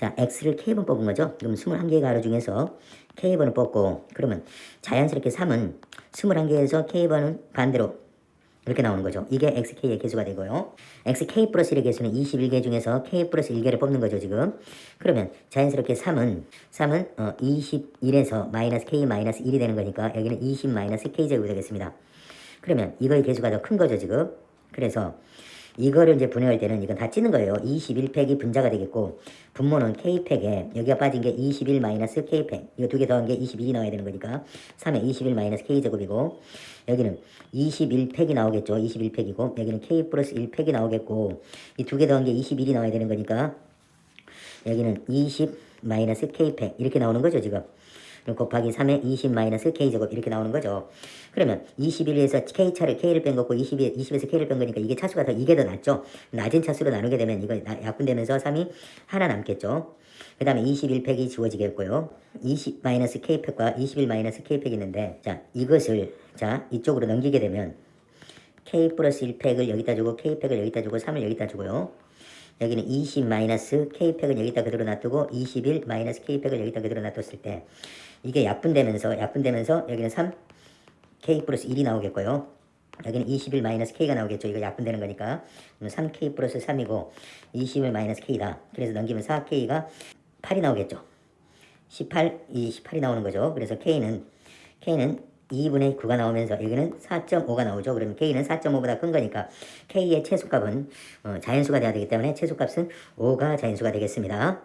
자, x를 k번 뽑은 거죠. 그럼 21개의 가로 중에서 k번을 뽑고 그러면 자연스럽게 3은 21개에서 k번은 반대로 이렇게 나오는 거죠. 이게 xk의 개수가 되고요. xk 플러스 1의 개수는 21개 중에서 k 플러스 1개를 뽑는 거죠, 지금. 그러면 자연스럽게 3은 3은 어, 21에서 마이너스 k 마이너스 1이 되는 거니까 여기는 20 마이너스 k 제곱이 되겠습니다. 그러면 이거의 개수가 더 큰 거죠, 지금. 그래서 이거를 이제 분해할 때는 이건 다 찌는 거예요. 21팩이 분자가 되겠고 분모는 k팩에 여기가 빠진 게 21 마이너스 k팩 이거 두 개 더한 게 22이 나와야 되는 거니까 3에 21 마이너스 k제곱이고 여기는 21팩이 나오겠죠. 21팩이고 여기는 k 플러스 1팩이 나오겠고 이 두 개 더한 게 21이 나와야 되는 거니까 여기는 20 마이너스 k팩 이렇게 나오는 거죠 지금 곱하기 3에 20 마이너스 k제곱 이렇게 나오는 거죠. 그러면 21에서 k차를 k를 뺀 거고 20에, 20에서 k를 뺀 거니까 이게 차수가 더 이게 더 낫죠. 낮은 차수로 나누게 되면 이거 나- 약분되면서 3이 하나 남겠죠. 그 다음에 21팩이 지워지겠고요. 20 마이너스 k팩과 21 마이너스 k팩이 있는데 자 이것을 자 이쪽으로 넘기게 되면 k 플러스 1팩을 여기다 주고 k팩을 여기다 주고 3을 여기다 주고요 여기는 20 마이너스 k팩은 여기다 그대로 놔두고 21 마이너스 k팩을 여기다 그대로 놔뒀을 때 이게 약분되면서 약분되면서 여기는 3 k 플러스 1이 나오겠고요. 여기는 21 마이너스 k가 나오겠죠. 이거 약분되는 거니까 3k 플러스 3이고 21 마이너스 k다. 그래서 넘기면 4k가 8이 나오겠죠. 18, 이 18이 나오는 거죠. 그래서 k는 k는 2분의 9가 나오면서 여기는 4.5가 나오죠. 그러면 k는 4.5보다 큰 거니까 k의 최소값은 어, 자연수가 돼야 되기 때문에 최소값은 5가 자연수가 되겠습니다.